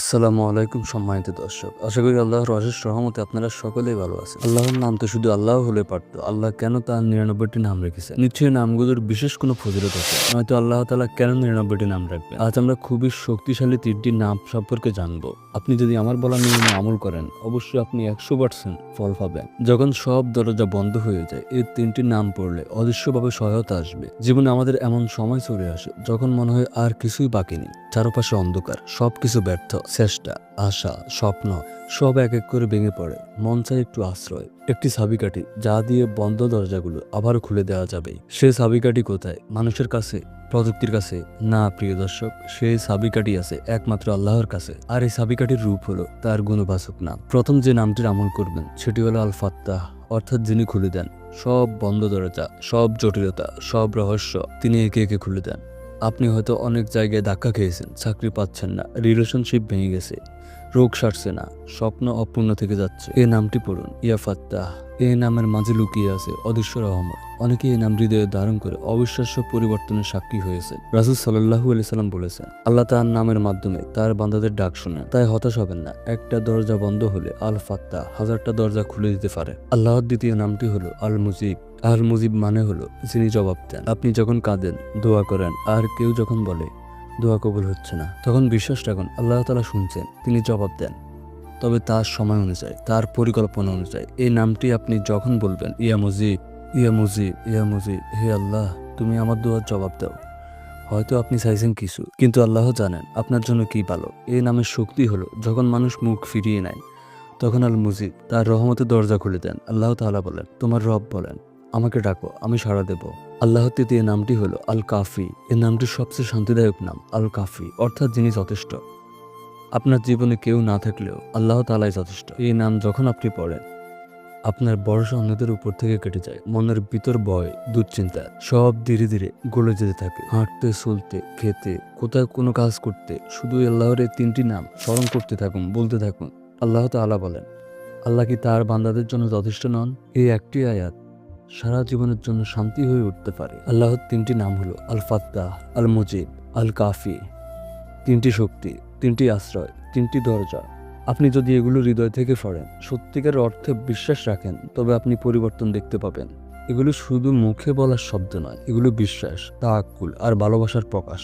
আসসালামু আলাইকুম সম্মানিত দর্শক। আশা করি আল্লাহর অশেষ রহমতে আপনারা সকলেই ভালো আছেন। আল্লাহর নাম তো শুধু আল্লাহ হলে পারত, আল্লাহ কেন তার নিরানব্বইটি নাম রেখেছে নিশ্চয়ই নামগুলোর বিশেষ কোনো ফজিলত আছে। নয়তো আল্লাহ তালা কেন নিরানব্বইটি নাম রাখবে আজ আমরা খুবই শক্তিশালী তিনটি নাম সম্পর্কে জানব। আপনি যদি আমার বলা নিয়মে আমল করেন, অবশ্যই আপনি একশো পার্সেন্ট ফল পাবেন। যখন সব দরজা বন্ধ হয়ে যায় এই তিনটি নাম পড়লে অদৃশ্যভাবে সহায়তা আসবে। জীবনে আমাদের এমন সময় চলে আসে, যখন মনে হয় আর কিছুই বাকি নেই। চারপাশে অন্ধকার সব কিছু ব্যর্থ। চেষ্টা আশা, স্বপ্ন, সব এক এক করে ভেঙে পড়ে। মন চায় একটু আশ্রয়, একটি সাবিকাঠি যা দিয়ে বন্ধ দরজাগুলো আবারও খুলে দেওয়া যাবে সে সাবিকাঠি কোথায়? মানুষের কাছে? প্রযুক্তির কাছে? না, প্রিয় দর্শক, সেই সাবিকাঠি আছে একমাত্র আল্লাহর কাছে। আর এই সাবিকাঠির রূপ হলো তার গুণবাচক নাম। প্রথম যে নামটির আমল করবেন, সেটি হলো আল ফাত্তাহ অর্থাৎ যিনি খুলে দেন। সব বন্ধ দরজা, সব জটিলতা, সব রহস্য তিনি একে একে খুলে দেন। আপনি হয়তো অনেক জায়গায় ধাক্কা খেয়েছেন চাকরি পাচ্ছেন না রিলেশনশিপ ভেঙে গেছে। রোগ সারছে না, স্বপ্ন অপূর্ণ থেকে যাচ্ছে। এ নামটি পড়ুন, ইয়া এ নামের মাঝে লুকিয়ে আছে অদৃশ্য রহমত। অনেকে এই নাম হৃদয়ে ধারণ করে অবিশ্বাস্য পরিবর্তনের সাক্ষী হয়েছে রাসুল সাল্লাহু আলি সাল্লাম বলেছেন, আল্লাহ তার নামের মাধ্যমে তার বান্দাদের ডাক শোনেন, তাই হতাশ হবেন না। একটা দরজা বন্ধ হলে আল ফাত্তা হাজারটা দরজা খুলে দিতে পারে। আল্লাহর দ্বিতীয় নামটি হলো আল মুজিব আল মুজিব মানে হলো যিনি জবাব দেন। আপনি যখন কাঁদেন, দোয়া করেন, আর কেউ যখন বলে দোয়া কবুল হচ্ছে না। তখন বিশ্বাস রাখুন, আল্লাহ তালা শুনছেন, তিনি জবাব দেন। তবে তার সময় অনুযায়ী, তার পরিকল্পনা অনুযায়ী, এই নামটি আপনি যখন বলবেন, ইয়া মুজিব ইয়া মুজিব, ইয়া হে আল্লাহ, তুমি আমার দোয়ার জবাব দাও। হয়তো আপনি চাইছেন কিছু, কিন্তু আল্লাহ জানেন আপনার জন্য কি ভালো। এই নামের শক্তি হলো, যখন মানুষ মুখ ফিরিয়ে নেয়, তখন আল মুজিব তার রহমতের দরজা খুলে দেন। আল্লাহ তাআলা বলেন, তোমার রব বলেন। আমাকে ডাকো, আমি সাড়া দেব। আল্লাহর তৃতীয় নামটি হলো আল কাফি এই নামটি সবচেয়ে শান্তিদায়ক নাম আল কাফি অর্থাৎ যিনি যথেষ্ট। আপনার জীবনে কেউ না থাকলেও আল্লাহ তালাই যথেষ্ট। এই নাম যখন আপনি পড়েন, আপনার ভরসা অন্যদের উপর থেকে কেটে যায়। মনের ভিতর ভয়, দুশ্চিন্তা সব ধীরে ধীরে গলে যেতে থাকে। হাঁটতে, চলতে, খেতে কোথায় কোনো কাজ করতে শুধু আল্লাহর এই তিনটি নাম স্মরণ করতে থাকুন, বলতে থাকুন। আল্লাহ তাআলা বলেন, আল্লাহ কি তার বান্দাদের জন্য যথেষ্ট নন? এই একটি আয়াত সারা জীবনের জন্য শান্তি হয়ে উঠতে পারে। আল্লাহর তিনটি নাম হলো আল ফাত্তাহ আল মুজিব আল কাফি তিনটি শক্তি, তিনটি আশ্রয়, তিনটি দরজা। আপনি যদি এগুলো হৃদয় থেকে পড়েন সত্যিকার অর্থে বিশ্বাস রাখেন, তবে আপনি পরিবর্তন দেখতে পাবেন। এগুলো শুধু মুখে বলার শব্দ নয়, এগুলো বিশ্বাস তাকুল আর ভালোবাসার প্রকাশ।